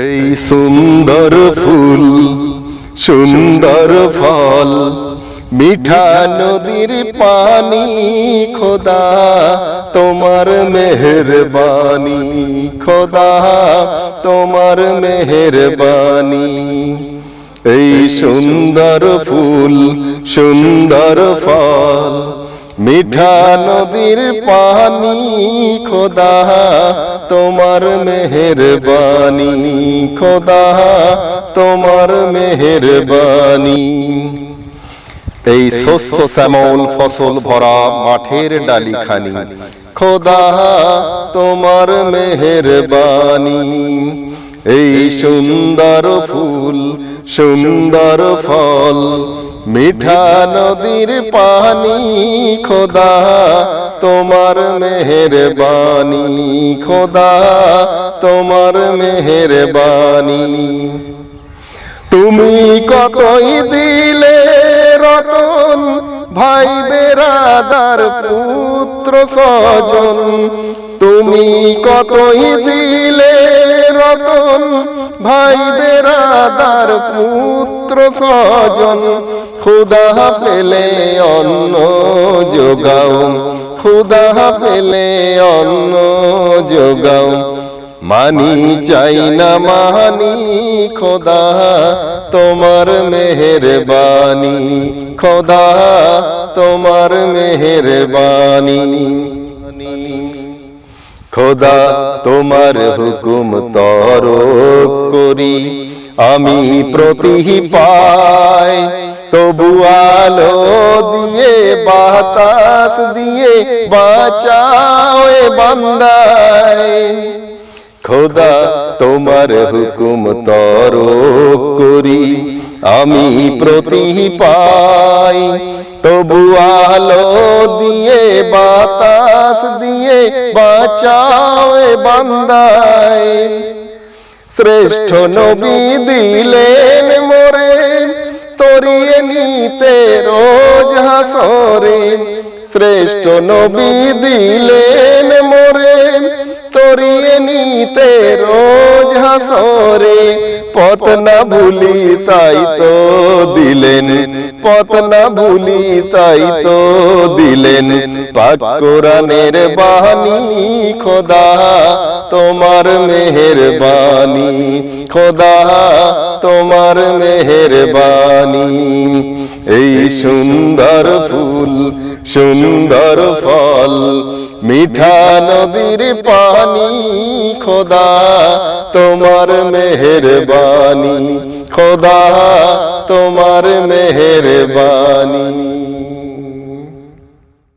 এই সুন্দর ফুল, সুন্দর ফল, মিঠা নদীর পানি, খোদা, তোমার মেহরবানি, খোদা, তোমার মেহরবানি। এই সুন্দর ফুল, সুন্দর ফল, মিঠা নদীর পানি, খোদা, তোমার মেহরবানি। খোদা, তোমার মেহরবানি। এই শস্য শ্যামল ফসল ভরা মাঠের ডালিখানি। খোদা, তোমার মেহরবানি। এই সুন্দর ফুল, সুন্দর ফল, মিঠা নদীর পানি। খোদা তোমার মেহরবানি, খোদা, তোমার মেহরবানি। তুমি কতই দিলে রতন ভাই বেরাদার পুত্র স্বজন। তুমি কতই দিলে রতন ভাই বেরাদার পুত্র স্বজন। খুদা পেলে অন্ন যোগাও। খুদা পেলে অন্ন যোগাও। মানি চাই না, মানি খোদা, তোমার মেহরবানি। খোদা, তোমার মেহরবানি। খোদা, তোমার হুকুম তর করি। আমি প্রতি পাই তবু আলো দিয়ে, বাতাস দিয়ে বাঁচাও বান্দায়। খোদা তোমার হুকুম তর করি, আমি প্রতি পাই। তবু আলো দিয়ে, বাতাস দিয়ে বাঁচাও বান্দায়। শ্রেষ্ঠ নবী দিলেন মোরে শ্রেষ্ঠ নবী দিলেন মোরে, তরিয়ে নিতে রোজ হাসরে। পথ না ভুলি তাই তো দিলেন, পথ না ভুলি তাই তো দিলেন। পাক কোরআনের বাণী খোদা, তোমার মেহেরবানি খোদা। তোমার মেহেরবানি। এই সুন্দর ফুল, সুন্দর ফল, মিঠা নদীর পানি, খোদা তোমার মেহরবানি, খোদা তোমার মেহরবানি।